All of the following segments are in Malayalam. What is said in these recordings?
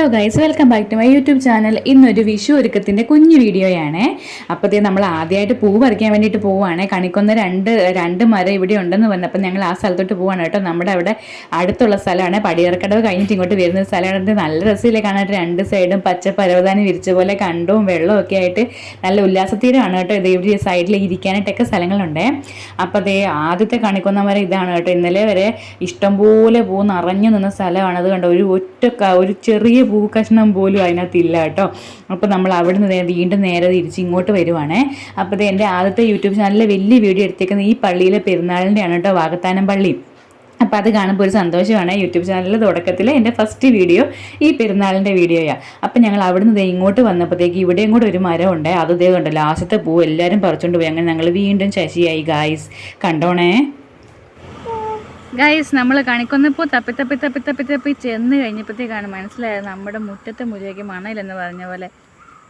Hello guys welcome back to my YouTube channel ഇന്നൊരു വിഷു ഒരുക്കത്തിന്റെ കുഞ്ഞു വീഡിയോയാണ്. അപ്പോഴത്തേ നമ്മൾ ആദ്യമായിട്ട് പൂ പറിക്കാൻ വേണ്ടിയിട്ട് പോവുകയാണ് കണിക്കൊന്ന രണ്ട് രണ്ട് മരം ഇവിടെ ഉണ്ടെന്ന് പറഞ്ഞപ്പോൾ ഞങ്ങൾ ആ സ്ഥലത്തോട്ട് പോവാണ് കേട്ടോ. നമ്മുടെ അവിടെ അടുത്തുള്ള സ്ഥലമാണ്. പടിയറക്കടവ് കഴിഞ്ഞിട്ട് ഇങ്ങോട്ട് വരുന്ന സ്ഥലമാണ്. നല്ല രസമില്ലേ കാണാൻ. രണ്ട് സൈഡും പച്ച പരവതാനി വിരിച്ച പോലെ കണ്ടും വെള്ളവും ഒക്കെ ആയിട്ട് നല്ല ഉല്ലാസത്തീരമാണ് കേട്ടോ. ഇത് ഇവിടെ സൈഡിൽ ഇരിക്കാനായിട്ടൊക്കെ സ്ഥലങ്ങളുണ്ട്. അപ്പോൾ അതേ ആദ്യത്തെ കണിക്കൊന്ന മരം ഇതാണ് കേട്ടോ. ഇന്നലെ വരെ ഇഷ്ടംപോലെ പൂ നിറഞ്ഞു നിന്ന സ്ഥലമാണ്. അത് കണ്ടോ? ഒരു ഒറ്റ ഒരു ചെറിയ പൂ കഷ്ണം പോലും അതിനകത്തില്ല കേട്ടോ. അപ്പോൾ നമ്മൾ അവിടെ നിന്ന് വീണ്ടും നേരെ തിരിച്ച് ഇങ്ങോട്ട് വരുവാണേ. അപ്പോൾ ഇത് എന്റെ ആദ്യത്തെ യൂട്യൂബ് ചാനലിലെ വലിയ വീഡിയോ എടുത്തേക്കുന്നത് ഈ പള്ളിയിലെ പെരുന്നാളിന്റെയാണ് കേട്ടോ വാകത്താനം പള്ളി. അപ്പം അത് കാണുമ്പോൾ ഒരു സന്തോഷമാണ് യൂട്യൂബ് ചാനലിൽ തുടക്കത്തിൽ എന്റെ ഫസ്റ്റ് വീഡിയോ ഈ പെരുന്നാളിന്റെ വീഡിയോയാണ് അപ്പം ഞങ്ങൾ അവിടുന്ന് ഇങ്ങോട്ട് വന്നപ്പോഴത്തേക്ക് ഇവിടെയും കൂടെ ഒരു മരം ഉണ്ട് അത് ഇതേ കണ്ടോ ലാസ്റ്റത്തെ പൂ എല്ലാവരും പറിച്ചുകൊണ്ട് പോയി. അങ്ങനെ ഞങ്ങൾ വീണ്ടും ശശിയായി ഗായ്സ് കണ്ടോണേ? ഗൈസ് നമ്മൾ കണിക്കൊന്നപ്പോൾ തപ്പി തപ്പി തപ്പി തപ്പി തപ്പി ചെന്ന് കഴിഞ്ഞപ്പോഴത്തേക്കാണ് മനസ്സിലായത് നമ്മുടെ മുറ്റത്തെ മുരയ്ക്ക് മണയിലെന്ന് പറഞ്ഞ പോലെ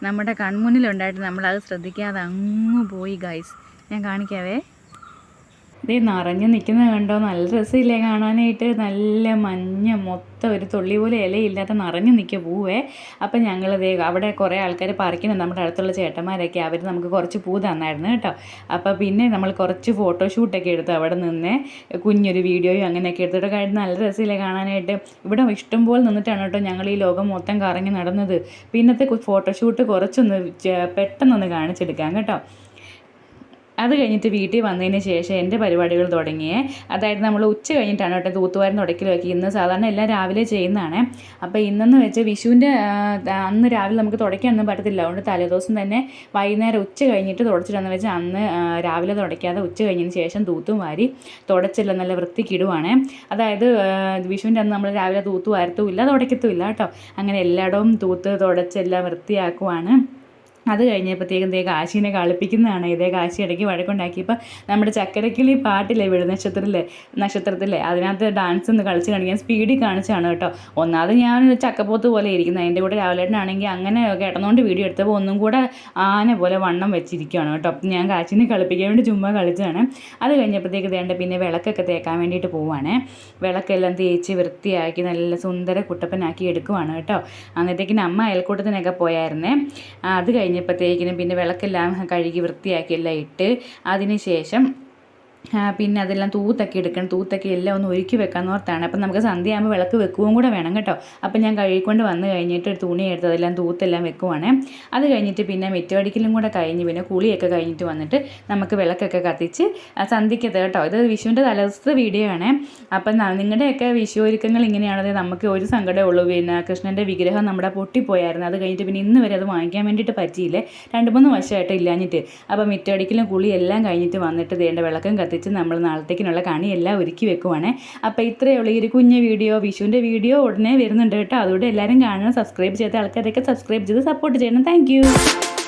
നമ്മുടെ കൺമുന്നിലുണ്ടായിട്ട് നമ്മളത് ശ്രദ്ധിക്കാതെ അങ്ങ് പോയി ഗൈസ് ഞാൻ കാണിക്കാവേ. ഇതേ നിറഞ്ഞു നിൽക്കുന്നത് കണ്ടോ? നല്ല രസമില്ലേ കാണാനായിട്ട്. നല്ല മഞ്ഞ മൊത്തം ഒരു തുള്ളി പോലെ ഇലയില്ലാത്ത നിറഞ്ഞു നിൽക്കുക പൂവേ. അപ്പം ഞങ്ങൾ ദേ അവിടെ കുറേ ആൾക്കാർ പറിക്കുന്നുണ്ട്. നമ്മുടെ അടുത്തുള്ള ചേട്ടന്മാരൊക്കെ. അവർ നമുക്ക് കുറച്ച് പൂ തന്നായിരുന്നു കേട്ടോ. അപ്പോൾ പിന്നെ നമ്മൾ കുറച്ച് ഫോട്ടോഷൂട്ടൊക്കെ എടുത്തു അവിടെ നിന്ന്. കുഞ്ഞൊരു വീഡിയോയും അങ്ങനെയൊക്കെ എടുത്തിട്ട് കാര്യം നല്ല രസമില്ലേ കാണാനായിട്ട്. ഇവിടെ ഇഷ്ടംപോലെ നിന്നിട്ടാണ് കേട്ടോ ഞങ്ങൾ ഈ ലോകം മൊത്തം കറങ്ങി നടന്നത്. പിന്നത്തെ ഫോട്ടോഷൂട്ട് കുറച്ചൊന്ന് പെട്ടെന്നൊന്ന് കാണിച്ചെടുക്കാം കേട്ടോ. അത് കഴിഞ്ഞിട്ട് വീട്ടിൽ വന്നതിന് ശേഷം എന്റെ പരിപാടികൾ തുടങ്ങിയേ. അതായത് നമ്മൾ ഉച്ച കഴിഞ്ഞിട്ടാണ് കേട്ടോ തൂത്തുവാരം തുടക്കിലൊക്കെ. ഇന്ന് സാധാരണ എല്ലാം രാവിലെ ചെയ്യുന്നതാണ്. അപ്പോൾ ഇന്നെന്ന് വെച്ചാൽ വിഷുവിന്റെ അന്ന് രാവിലെ നമുക്ക് തുടയ്ക്കാനൊന്നും പറ്റത്തില്ല. അതുകൊണ്ട് തലേദിവസം തന്നെ വൈകുന്നേരം ഉച്ച കഴിഞ്ഞിട്ട് തുടച്ചിട്ടെന്ന് വെച്ചാൽ അന്ന് രാവിലെ തുടയ്ക്കാതെ ഉച്ച കഴിഞ്ഞതിന് ശേഷം തൂത്തും വാരി തുടച്ചില്ല നല്ല വൃത്തിക്കിടുവാണ്. അതായത് വിഷുവിന്റെ അന്ന് നമ്മൾ രാവിലെ തൂത്തു വാരത്തുമില്ല തുടയ്ക്കത്തുമില്ല കേട്ടോ. അങ്ങനെ എല്ലായിടവും തൂത്ത് തുടച്ചെല്ലാം വൃത്തിയാക്കുവാണ്. അത് കഴിഞ്ഞപ്പോഴത്തേക്കും ദേ കാശീനെ കളിപ്പിക്കുന്നതാണ്. ഇതേ കാശി ഇടയ്ക്ക് വഴക്കുണ്ടാക്കിയപ്പോൾ നമ്മുടെ ചക്കരക്കിളി പാട്ടില്ലേ വീട് നക്ഷത്രത്തിലെ നക്ഷത്രത്തിലെ? അതിനകത്ത് ഡാൻസ് ഒന്ന് കളിച്ച് കാണിക്കാൻ സ്പീഡിൽ കാണിച്ചാണ് കേട്ടോ. ഒന്നാമത് ഞാൻ ചക്കപ്പോത്ത് പോലെ ഇരിക്കുന്നത് എന്റെ കൂടെ രാവിലേട്ടനാണെങ്കിൽ അങ്ങനെ കിടന്നുകൊണ്ട് വീഡിയോ എടുത്തപ്പോൾ ഒന്നും കൂടെ ആന പോലെ വണ്ണം വെച്ചിരിക്കുകയാണ് കേട്ടോ. ഞാൻ കാശിനെ കളിപ്പിക്കാൻ വേണ്ടി ചുമ്മാ കളിച്ചതാണ്. അത് കഴിഞ്ഞപ്പോഴത്തേക്ക് വേണ്ട പിന്നെ വിളക്കൊക്കെ തേക്കാൻ വേണ്ടിയിട്ട് പോവാണ്. വിളക്കെല്ലാം തേച്ച് വൃത്തിയാക്കി നല്ല സുന്ദര കുട്ടപ്പനാക്കി എടുക്കുവാണ് കേട്ടോ. അന്നത്തേക്കിന് അമ്മ അയൽക്കൂട്ടത്തിനൊക്കെ പോയായിരുന്നേ. അത് അത് കഴിഞ്ഞപ്പോഴത്തേക്കിനും പിന്നെ വിളക്കെല്ലാം കഴുകി വൃത്തിയാക്കി എല്ലാം ഇട്ട് അതിന് ശേഷം പിന്നെ അതെല്ലാം തൂത്തൊക്കെ എടുക്കണം. തൂത്തൊക്കെ എല്ലാം ഒന്ന് ഒരുക്കി വെക്കാൻ ഓർത്താണ്. അപ്പം നമുക്ക് സന്ധ്യയാകുമ്പോൾ വിളക്ക് വെക്കുകയും കൂടെ വേണം കേട്ടോ. അപ്പം ഞാൻ കഴുകിക്കൊണ്ട് വന്ന് കഴിഞ്ഞിട്ട് ഒരു തുണി എടുത്ത് അതെല്ലാം തൂത്തെല്ലാം വെക്കുവാണ്. അത് കഴിഞ്ഞിട്ട് പിന്നെ മെറ്റുവടിക്കലും കൂടെ കഴിഞ്ഞ് പിന്നെ കുളിയൊക്കെ കഴിഞ്ഞിട്ട് വന്നിട്ട് നമുക്ക് വിളക്കൊക്കെ കത്തിച്ച് സന്ധിക്കത്ത് കേട്ടോ. ഇത് വിഷുവിന്റെ തലസ്ഥ വീഡിയോ ആണ്. അപ്പം നിങ്ങളുടെയൊക്കെ വിഷു ഒരുക്കങ്ങൾ ഇങ്ങനെയാണത് നമുക്ക് ഒരു സങ്കടമേ ഉള്ളൂ. പിന്നെ കൃഷ്ണന്റെ വിഗ്രഹം നമ്മുടെ പൊട്ടിപ്പോയായിരുന്നു. അത് കഴിഞ്ഞിട്ട് പിന്നെ ഇന്ന് വരെ അത് വാങ്ങിക്കാൻ വേണ്ടിയിട്ട് പറ്റിയില്ലേ. രണ്ട് മൂന്ന് വർഷമായിട്ട് ഇല്ലാഞ്ഞിട്ട്. അപ്പം മിറ്റടിക്കലും കുളിയെല്ലാം കഴിഞ്ഞിട്ട് വന്നിട്ട് വേണ്ട വിളക്കം കത്തിച്ച് നമ്മൾ നാളത്തേക്കിനുള്ള എല്ലാം ഒരുക്കി വെക്കുവാണ്. അപ്പോൾ ഇത്രയേ ഉള്ളൂ. ഈ ഒരു കുഞ്ഞ് വീഡിയോ വിഷുവിന്റെ വീഡിയോ ഉടനെ വരുന്നുണ്ട് കേട്ടോ. അതുകൊണ്ട് എല്ലാവരും കാണണം സബ്സ്ക്രൈബ് ചെയ്ത ആൾക്കാരൊക്കെ സബ്സ്ക്രൈബ് ചെയ്ത് സപ്പോർട്ട് ചെയ്യണം. താങ്ക്